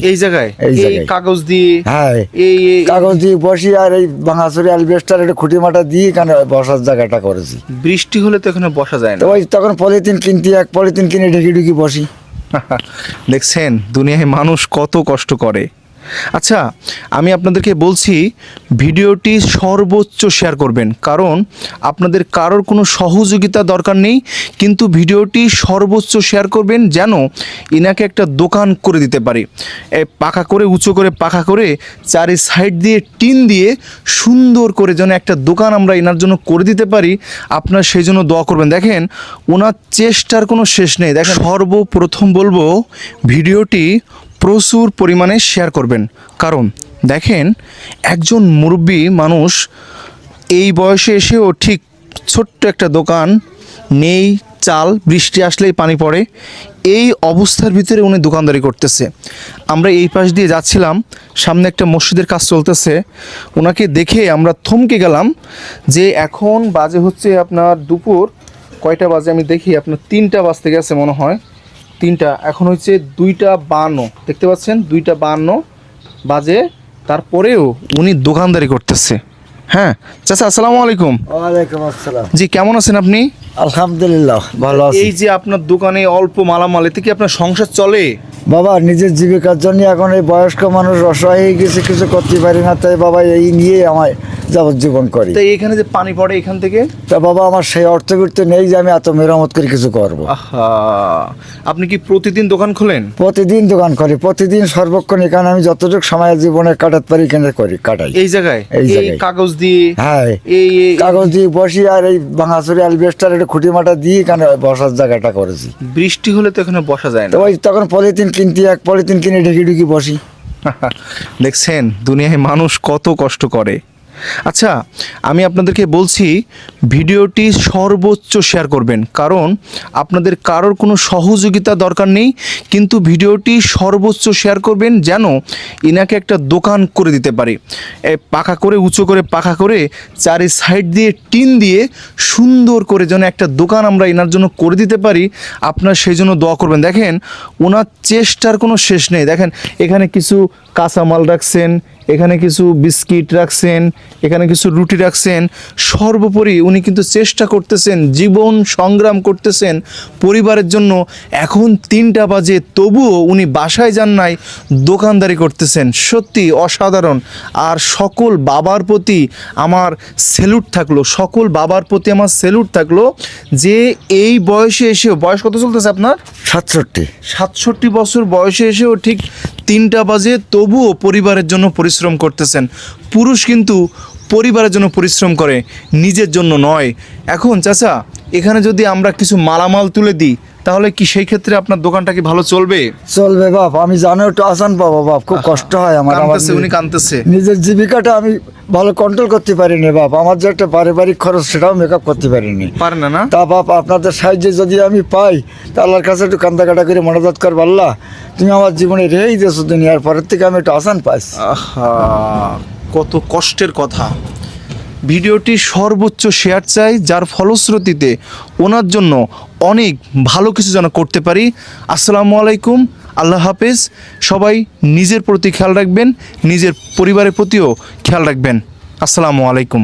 এই জায়গায়? এই কাগজ দিয়ে? হ্যাঁ এই- কাগজ দিয়ে বসি আর এই ভাঙাচুরি অ্যালবেস্টার একটা খুঁটি মাটা দিয়ে এখানে বসার জায়গাটা করেছি। বৃষ্টি হলে তো এখানে বসা যায় না। ওই তখন পলিথিন কিনতে এক পলিথিন কিনে ঢেকে ঢুকি বসি। দেখছেন দুনিয়ায় মানুষ কত কষ্ট করে। আচ্ছা আমি আপনাদেরকে বলছি, ভিডিওটি সর্বোচ্চ শেয়ার করবেন। কারণ আপনাদের কারোর কোনো সহযোগিতা দরকার নেই, কিন্তু ভিডিওটি সর্বোচ্চ শেয়ার করবেন যেন ইনাকে একটা দোকান করে দিতে পারি। পাকা করে, উঁচু করে পাকা করে, চারি সাইড দিয়ে টিন দিয়ে সুন্দর করে যেন একটা দোকান আমরা এনার জন্য করে দিতে পারি, আপনার সেই জন্য দোয়া করবেন। দেখেন, ওনার চেষ্টার কোনো শেষ নেই। দেখেন, সর্বপ্রথম বলব, ভিডিওটি প্রচুর পরিমাণে শেয়ার করবেন। কারণ, দেখেন, একজন মুরব্বী মানুষ এই বয়সে এসেও ঠিক ছোট্ট একটা দোকান, নেই, চাল, বৃষ্টি আসলেই পানি পড়ে, এই অবস্থার ভিতরে উনি দোকানদারি করতেছে। আমরা এই পাশ দিয়ে যাচ্ছিলাম, সামনে একটা মসজিদের কাজ চলতেছে। ওনাকে দেখে আমরা থমকে গেলাম যে এখন বাজে হচ্ছে আপনার দুপুর কয়টা বাজে? আমি দেখি, আপনার তিনটা বাজতে গেছে মনে হয়। তিনটা। এখন হচ্ছে দুইটা বান্ন। দেখতে পাচ্ছেন? দুইটা বান্ন বাজে। তারপরেও উনি দোকানদারি করতেছে। হ্যাঁ? চাচা আসসালামু আলাইকুম। ওয়ালাইকুম আসসালাম। জি কেমন আছেন আপনি? আলহামদুলিল্লাহ ভালো আছি। এই যে আপনার দোকানে অল্প মালামাল এতে কি আপনার সংসার চলে? বাবা নিজের জীবিকার জন্য এখন এই বয়স্ক মানুষ অসহায় হয়ে গেছে কিছু করতে পারি না তাই বাবা এই নিয়ে আমায় যাবজ্জীবন করি। তাই এখানে যে পানি পড়ে এখান থেকে? তা বাবা আমার সেই অর্থ করতে নেই যে আমি এত মেরামত করে কিছু করব। আহা। আপনি কি প্রতিদিন দোকান খোলেন? প্রতিদিন দোকান করি প্রতিদিন সর্বক্ষণ এখানে আমি যতটুকু সময় জীবনে কাটাতে পারি এখানে করি কাটাই। এই জায়গায়? এই জায়গায়। কাগজ দিয়ে? হ্যাঁ এই কাগজ দিয়ে বসি আর এই বাঙাচুরি আলবেস্টার একটা খুঁটি মাটা দিয়ে এখানে বসার জায়গাটা করেছি। বৃষ্টি হলে তো এখানে বসা যায় না। ওই তখন পলিথিন কিনতে এক পলিথিন কিনে ঢেকে ঢুকি বসি। দেখছেন দুনিয়ায় মানুষ কত কষ্ট করে। আচ্ছা আমি আপনাদেরকে বলছি, ভিডিওটি সর্বোচ্চ শেয়ার করবেন। কারণ, আপনাদের কারোর কোনো সহযোগিতা দরকার নেই, কিন্তু ভিডিওটি সর্বোচ্চ শেয়ার করবেন যেন ইনাকে একটা দোকান করে দিতে পারি। পাকা করে, উঁচু করে পাখা করে, চারি সাইড দিয়ে টিন দিয়ে সুন্দর করে যেন একটা দোকান আমরা এনার জন্য করে দিতে পারি, আপনার সেই জন্য দোয়া করবেন। দেখেন, ওনার চেষ্টার কোনো শেষ নেই। দেখেন, এখানে কিছু কাঁচামাল রাখছেন এখানে কিছু বিস্কিট রাখছেন এখানে কিছু রুটি রাখছেন। সর্বোপরি উনি কিন্তু চেষ্টা করতেছেন জীবন সংগ্রাম করতেছেন পরিবারের জন্য। এখন তিনটা বাজে তবুও উনি বাসায় যান নাই দোকানদারি করতেছেন। সত্যি অসাধারণ। আর সকল বাবার প্রতি আমার সেলুট থাকল সকল বাবার প্রতি আমার সেলুট থাকল যে এই বয়সে এসেও বয়স কত চলতেছে আপনার? সাতষট্টি। সাতষট্টি বছর বয়সে এসেও ঠিক তিনটা বাজে তবুও পরিবারের জন্য পরিশ্রম করতেছেন। পুরুষ কিন্তু পরিবারের জন্য পরিশ্রম করে, নিজের জন্য নয়। এখন চাচা, এখানে যদি আমরা কিছু মালামাল তুলে দিই তাহলে কি সেই ক্ষেত্রে আপনার দোকানটা কি ভালো চলবে? চলবে বাপ আমি জানো একটু আসান পাবো বাপ খুব কষ্ট হয় আমার কানতেছে উনি কানতেছে। নিজের জীবিকাটা আমি ভালো কন্ট্রোল করতে পারিনি বাপ আমার যে একটা পারিবারিক খরচ সেটাও মেকআপ করতে পারিনি। পারে না না? তা বাপ আপনাদের সাহায্যে যদি আমি পাই তা আল্লাহর কাছে একটু কান্দা কাটা করে মনোজাত কর আল্লাহ তুমি আমার জীবনে রেই দিয়েছ দুনিয়ার পরের থেকে আমি একটু আসান পাইছি। আহা কত কষ্টের কথা। ভিডিওটি সর্বোচ্চ শেয়ার চাই, যার ফলশ্রুতিতে ওনার জন্য অনেক ভালো কিছু যেন করতে পারি। আসসালামু আলাইকুম, আল্লাহ হাফেজ। সবাই নিজের প্রতি খেয়াল রাখবেন, নিজের পরিবারের প্রতিও খেয়াল রাখবেন। আসসালামু আলাইকুম।